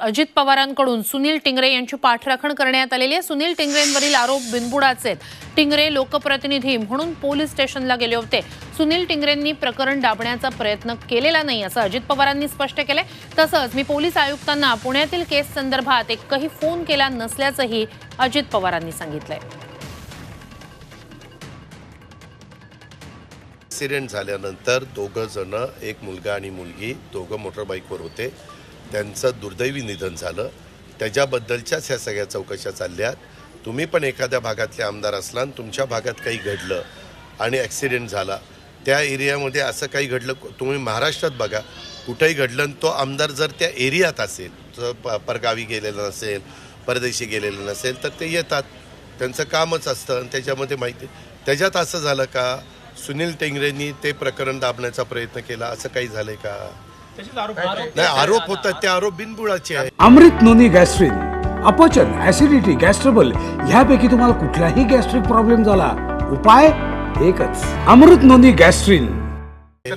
अजित पवारांकडून सुनील टिंगरे यांची पाठराखण करण्यात आलेली आहे. सुनील टिंगरेंवरील आरोप बिनबुडाचे आहेत. टिंगरे लोकप्रतिनिधी म्हणून पोलीस स्टेशनला गेले होते. सुनील टिंगरेंनी प्रकरण दाबण्याचा प्रयत्न केलेला नाही असं अजित पवारांनी स्पष्ट केलंय. तसंच मी पोलीस आयुक्तांना पुण्यातील केस संदर्भात एकही फोन केला नसल्याचंही अजित पवारांनी सांगितलंय. ॲक्सिडेंट झाल्यानंतर दोघं जण एक मुलगा आणि मुलगी दोघं मोटरबाईकवर होते. त्यांचं दुर्दैवी निधन झालं. त्याच्याबद्दलच्याच ह्या सगळ्या चौकशा चालल्यात तुम्ही पण एखाद्या भागातले आमदार असला आणि तुमच्या भागात काही घडलं आणि ॲक्सिडेंट झाला. त्या एरियामध्ये असं काही घडलं तुम्ही महाराष्ट्रात बघा कुठंही घडलं आणि तो आमदार जर त्या एरियात असेल जर प परगावी गेलेलं नसेल परदेशी गेलेलं नसेल तर ते येतात. त्यांचं कामच असतं आणि त्याच्यामध्ये माहिती त्याच्यात असं झालं का सुनील टेंगरेंनी ते प्रकरण दाबण्याचा प्रयत्न केला असं काही झालं आहे का? नाही आरोप होतात ते आरोप बिनबुडाचे आहे अमृत नोनी गॅस्ट्रिन अपचन ऍसिडिटी गॅस्ट्रबल ह्यापैकी तुम्हाला कुठलाही गॅस्ट्रिक प्रॉब्लेम झाला उपाय एकच. अमृत नोनी गॅस्ट्रिन.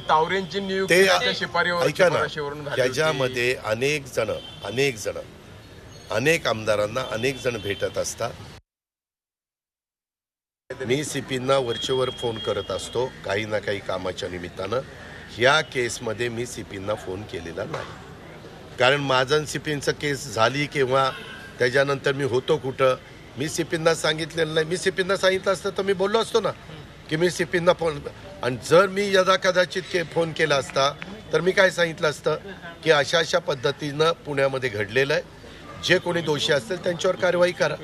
तावरेंची ते ऐका ना शिफारशीवरून झाली होती. त्याच्यामध्ये अनेक जण अनेक जण अनेक आमदारांना अनेक जण भेटत असतात. मी सीपींना वरचेवर फोन करत असतो काही ना काही कामाच्या निमित्तानं. ह्या केसमध्ये मी सीपींना फोन केलेला नाही. कारण माझं सीपींचं केस झाली किंवा त्याच्यानंतर मी होतो कुठं मी सीपींना सांगितलेलं नाही. मी सिपींना सांगितलं असतं तर मी बोललो असतो ना की मी सीपींना फोन आणि जर मी यदा कदाचित के फोन केला असता तर मी काय सांगितलं असतं की अशा अशा पद्धतीनं पुण्यामध्ये घडलेलं आहे. जे कोणी दोषी असतील त्यांच्यावर कारवाई करा.